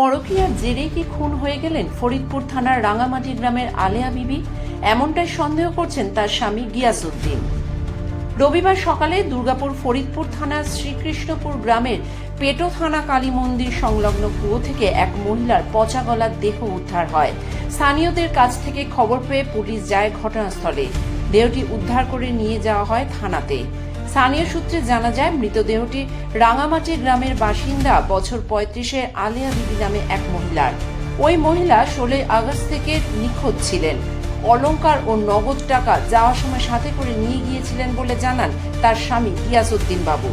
পরকীয়ার জেরে কি খুন হয়ে গেলেন ফরিদপুর থানার রাঙামাটি গ্রামের আলেয়া বিবি? এমনটাই সন্দেহ করছেন তার স্বামী গিয়াসউদ্দিন। রবিবার সকালে দুর্গাপুর ফরিদপুর থানার শ্রীকৃষ্ণপুর গ্রামের পেটো থানা কালী মন্দির সংলগ্ন কুয়ো থেকে এক মহিলার পচা গলার দেহ উদ্ধার হয়। স্থানীয়দের কাছ থেকে খবর পেয়ে পুলিশ যায় ঘটনাস্থলে। দেহটি উদ্ধার করে নিয়ে যাওয়া হয় থানাতে। স্থানীয় সূত্রে জানা যায়, মৃতদেহটি রাঙামাটি গ্রামের বাসিন্দা বছর পঁয়ত্রিশের আলিয়া বিবি নামে এক মহিলার। ওই মহিলা ষোলোই আগস্ট থেকে নিখোঁজ ছিলেন। অলংকার ও নগদ টাকা যাওয়ার সময় সাথে করে নিয়ে গিয়েছিলেন বলে জানান তার স্বামী গিয়াসউদ্দিন বাবু।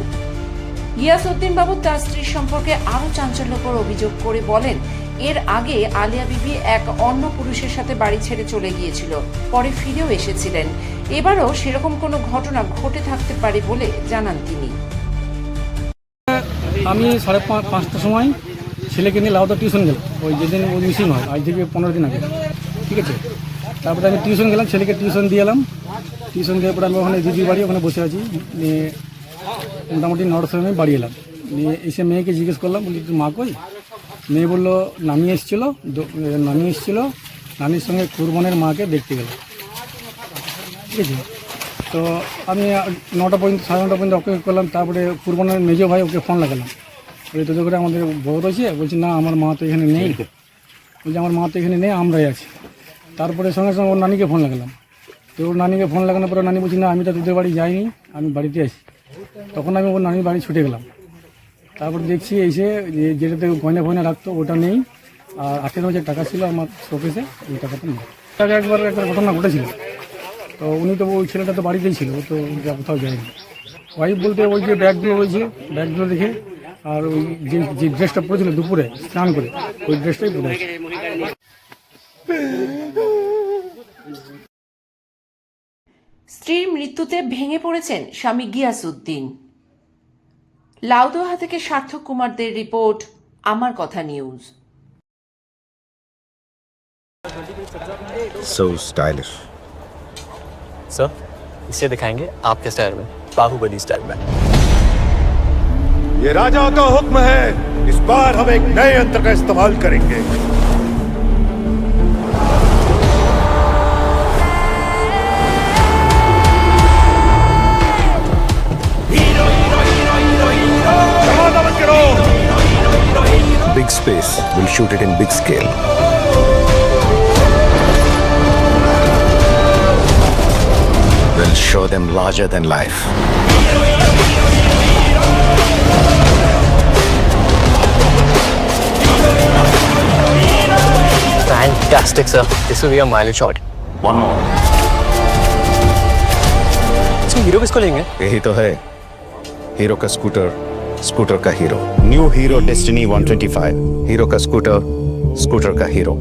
গিয়াসউদ্দিন বাবু তার স্ত্রীর সম্পর্কে আরও চাঞ্চল্যকর অভিযোগ করে বলেন এর আগে আলিয়া বিবি এক অন্য পুরুষের সাথে বাড়ি ছেড়ে চলে গিয়েছিল, পরে ফিরেও এসেছিলেন। এবারও সেরকম কোনো ঘটনা ঘটে থাকতে পারে বলে জানান তিনি। আমি সাড়ে পাঁচ পাঁচটার সময় ছেলেকে নিয়ে লাউদা টিউশন গেলাম। ওই যেদিন ওই মিসিং হয়, আজ থেকে পনেরো দিন আগে। ঠিক আছে? তারপরে আমি টিউশন গেলাম, ছেলেকে টিউশন দিয়ে এলাম। টিউশন দেওয়ার পরে আমি ওখানে দিদির বাড়ি, ওখানে বসে আছি। নিয়ে মোটামুটি নটার সময় বাড়ি এলাম। নিয়ে এসে মেয়েকে জিজ্ঞেস করলাম, বলি মা কই? মেয়ে বলল নামিয়ে এসেছিল? নামিয়ে এসেছিল। নানির সঙ্গে কুরবানের মাকে দেখতে গেল। ঠিক আছে তো আমি নটা পর্যন্ত সাড়ে নটা পর্যন্ত অপেক্ষা করলাম। তারপরে কুরবানের মেজো ভাই ওকে ফোন লাগালাম। ওই তো করে আমাদের বড় রয়েছে বলছি না আমার মা তো এখানে নেই। বলছি আমার মা তো এখানে নেই আমরাই আছি। তারপরে সঙ্গে সঙ্গে ওর নানিকে ফোন লাগালাম। তো ওর নানিকে ফোন লাগানোর পরে নানি বলছি না আমি তো তোদের বাড়ি যাইনি আমি বাড়িতে আছি। তখন আমি ওর নানির বাড়ি ছুটে গেলাম। তারপর দেখছি এসে যেটাতে গয়না ফয়না রাখতো, ওটা নেই। আর আঠেরো হাজার টাকা ছিল আমার শোকেসে ওই টাকাটা নেই। আগে একবার একটা ঘটনা ঘটেছিল। তো উনি তো ওই ছেলেটা তো বাড়িতেই ছিল তো কোথাও যায়নি। ওয়াইফ বলতে ওই যে ব্যাগগুলো রয়েছে ব্যাগগুলো দেখে, আর ওই যে যে ড্রেসটা পরেছিল দুপুরে, স্নান করে, ওই ড্রেসটাই পরে স্ত্রীর মৃত্যুতে ভেঙে পড়েছেন স্বামী গিয়াসউদ্দিন। লাউদোহা থেকে সার্থক কুমারদের রিপোর্ট আমার কথা নিউজ so stylish. सर इसे दिखाएंगे आपके स्टाइल में बाहुबली स्टाइल में ये राजा का हुक्म है इस बार हम एक नए यंत्र का इस्तेमाल करेंगे Big space will shoot it in big scale. We'll show them larger than life. Fantastic sir this will be a mileage shot One more. इसमें हीरो किसको लेंगे यही तो है हीरो का स्कूटर स्कूटर का Hero new Hero Destini 125 Hero का scooter scooter का हीरो